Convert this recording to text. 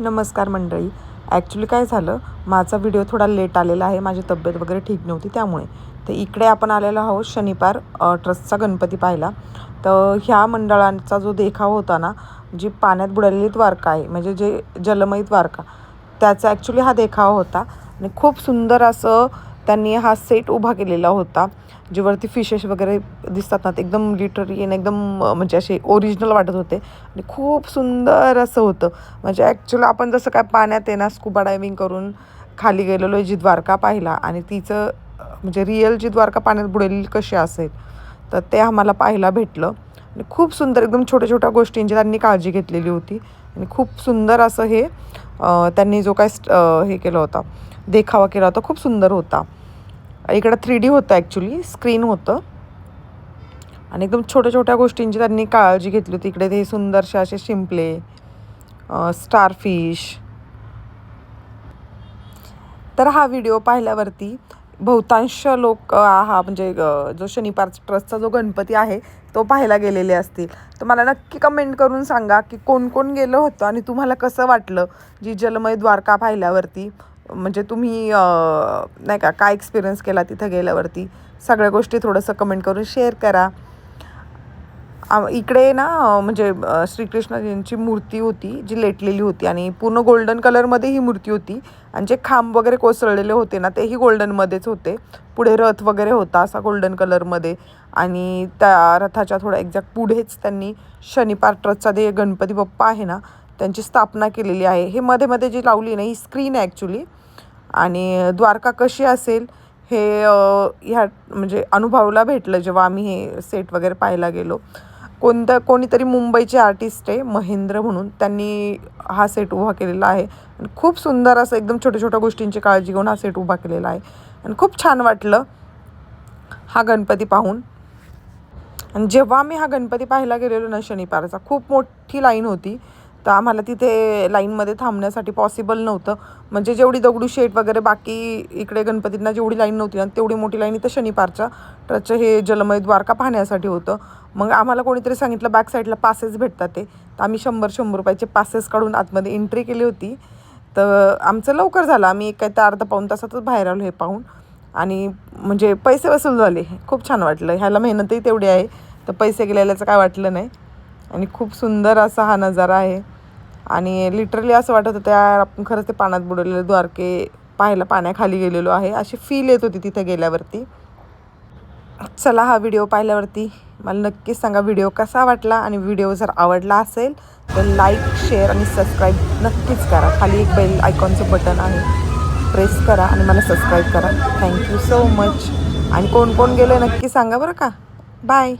नमस्कार मंडळी. ॲक्च्युली काय झालं? माझा व्हिडिओ थोडा लेट आलेला आहे. माझी तब्येत वगैरे ठीक नव्हती त्यामुळे. तर इकडे आपण आलेलो आहोत शनिवार ट्रस्टचा गणपती पाहायला. तर ह्या मंडळांचा जो देखाव होता ना जी पाण्यात बुडालेली द्वारका आहे म्हणजे जे जलमयी द्वारका त्याचा ॲक्च्युली हा देखावा होता. आणि खूप सुंदर असं त्यांनी हा सेट उभा केलेला होता. जे वरती फिशेस वगैरे दिसतात ना ते एकदम लिटररी आणि एकदम म्हणजे असे ओरिजिनल वाटत होते. आणि खूप सुंदर असं होतं. म्हणजे ॲक्च्युली आपण जसं काय पाण्यात आहे ना स्कूबा डायविंग करून खाली गेलेलो जी द्वारका पाहिला आणि तिचं म्हणजे रिअल जी द्वारका पाण्यात बुडलेली कशी असेल तर ते आम्हाला पाहायला भेटलं. आणि खूप सुंदर एकदम छोट्या छोट्या गोष्टींची त्यांनी काळजी घेतलेली होती. आणि खूप सुंदर असं हे त्यांनी जो काय स्ट- हे केलं होता देखावा केला होता खूप सुंदर होता. इकडं थ्री डी होतं ॲक्च्युली स्क्रीन होतं. आणि एकदम छोट्या छोट्या गोष्टींची त्यांनी काळजी घेतली होती. इकडे ते सुंदरसे असे शिंपले स्टारफिश तर हा व्हिडिओ पाहिल्यावरती बहुतांश लोक हा म्हणजे जो शनिपार ट्रस्टचा जो गणपती आहे तो पाहायला गेलेले असतील. तर मला नक्की कमेंट करून सांगा की कोण कोण गेलं होतं आणि तुम्हाला कसं वाटलं? जी जलमय द्वारका पाहिल्यावरती. म्हणजे तुम्ही नाही का काय एक्सपिरियन्स केला तिथं गेल्यावरती? सगळ्या गोष्टी थोडंसं कमेंट करून शेअर करा. इकडे ना म्हणजे श्रीकृष्णजींची श्रीकृष्णाजींची मूर्ती होती जी लेटलेली होती आणि पूर्ण गोल्डन कलरमध्ये ही मूर्ती होती. आणि जे खांब वगैरे कोसळलेले होते ना तेही गोल्डनमध्येच होते. पुढे रथ वगैरे होता असा गोल्डन कलरमध्ये आणि त्या रथाच्या थोडा एक्झॅक्ट पुढेच त्यांनी शनिपार ट्रस्टचा जे गणपती बाप्पा आहे ना त्यांची स्थापना केलेली आहे. हे मध्ये मध्ये जी लावली ना ही स्क्रीन आहे ॲक्च्युली आणि द्वारका कशी असेल हे ह्या म्हणजे अनुभवाला भेटलं जेव्हा आम्ही हे सेट वगैरे पाहायला गेलो. कोणतं कोणीतरी मुंबईचे आर्टिस्ट आहे महेंद्र म्हणून. त्यांनी हा सेट उभा केलेला आहे. आणि खूप सुंदर असं एकदम छोट्या छोट्या गोष्टींची काळजी घेऊन हा सेट उभा केलेला आहे. आणि खूप छान वाटलं हा गणपती पाहून. आणि जेव्हा आम्ही हा गणपती पाहायला गेलेलो ना शनिपारचा खूप मोठी लाईन होती. तर आम्हाला तिथे लाईनमध्ये थांबण्यासाठी पॉसिबल नव्हतं. म्हणजे जेवढी दगडूशेठ वगैरे बाकी इकडे गणपतींना जेवढी लाईन नव्हती ना तेवढी मोठी लाईन इथं शनिपारच्या ट्रचचं हे जलमय द्वारका पाहण्यासाठी होतं. मग आम्हाला कोणीतरी सांगितलं बॅक साईडला पासेस भेटतात ते. तर आम्ही शंभर शंभर रुपयाचे पासेस काढून आतमध्ये एंट्री केली होती. तर आमचं लवकर झालं. आम्ही एक काय तर अर्धा पाऊण तासातच बाहेर आलो हे पाहून. आणि म्हणजे पैसे वसूल झाले. खूप छान वाटलं. ह्याला मेहनतही तेवढी आहे. तर पैसे गेलेल्याचं काय वाटलं नाही. आणि खूप सुंदर असा हा नजारा आहे. आणि लिटरली असं वाटत होतं यार आपण खरंच ते पाण्यात बुडवलेले द्वारके पाहायला पाण्याखाली गेलेलो आहे. अशी फील येत होती तिथे गेल्यावरती. चला हा व्हिडिओ पाहिल्यावरती. मला नक्कीच सांगा व्हिडिओ कसा वाटला आणि व्हिडिओ जर आवडला असेल तर लाईक शेअर आणि सबस्क्राईब नक्कीच करा. खाली एक बेल आयकॉनचं बटन आहे. प्रेस करा आणि मला सबस्क्राईब करा. थँक्यू सो मच आणि कोण कोण गेलं नक्की सांगा बरं का. बाय